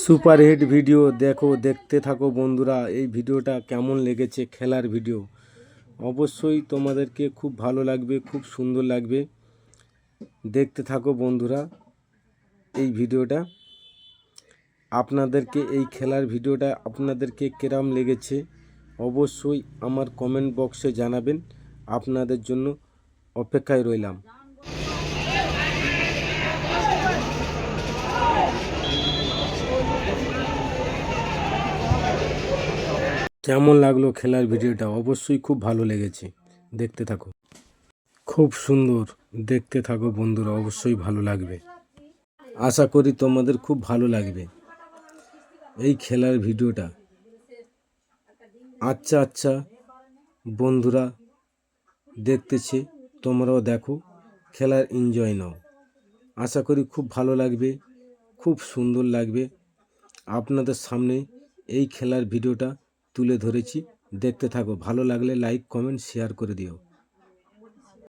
Super hit video দেখো, দেখতে থাকো বন্ধুরা। এই ভিডিওটা কেমন লেগেছে খেলার ভিডিও? অবশ্যই তোমাদেরকে খুব ভালো লাগবে, খুব সুন্দর লাগবে। দেখতে থাকো বন্ধুরা এই ভিডিওটা। আপনাদেরকে এই খেলার ভিডিওটা আপনাদেরকে কেরাম লেগেছে অবশ্যই আমার কমেন্ট বক্সে জানাবেন। আপনাদের জন্য অপেক্ষায় রইলাম। কেমন লাগল খেলার ভিডিওটা? অবশ্যই খুব ভালো লেগেছে। দেখতে থাকো। খুব সুন্দর। দেখতে থাকো বন্ধুরা, অবশ্যই ভালো লাগবে। আশা করি তোমাদের খুব ভালো লাগবে। এই খেলার ভিডিওটা। আচ্ছা আচ্ছা বন্ধুরা, দেখতেছে, তোমরাও দেখো। খেলার এনজয় নাও। আশা করি খুব ভালো লাগবে, খুব সুন্দর লাগবে। আপনাদের সামনে এই খেলার ভিডিওটা তুলে ধরেছি। দেখতে থাকো। ভালো লাগলে লাইক কমেন্ট শেয়ার করে দিও।